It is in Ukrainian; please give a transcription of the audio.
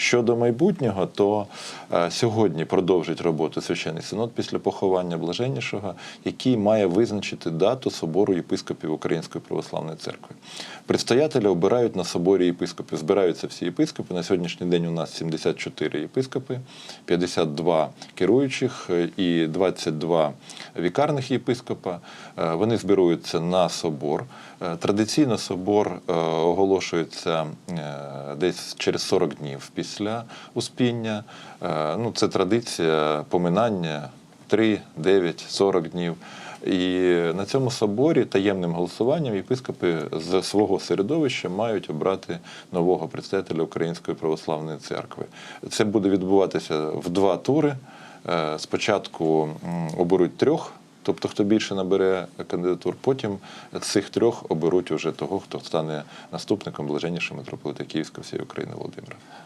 Щодо майбутнього, то е, сьогодні продовжить роботу священний синод після поховання блаженнішого, який має визначити дату собору єпископів Української православної церкви. Предстоятеля обирають на соборі єпископів. Збираються всі єпископи. На сьогоднішній день у нас 74 єпископи, 52 керуючих е, і 22 вікарних єпископа. Е, Вони зберуються на собор. Традиційно собор оголошується десь через 40 днів після успіння. Е, Ну, це традиція поминання 3, 9, 40 днів. І на цьому соборі таємним голосуванням єпископи з свого середовища мають обрати нового представителя Української православної церкви. Це буде відбуватися в два тури. Е, Спочатку оберуть трьох, тобто хто більше набере кандидатур, потім цих трьох оберуть уже того, хто стане наступником блаженнішого митрополита Київського всієї України Володимира.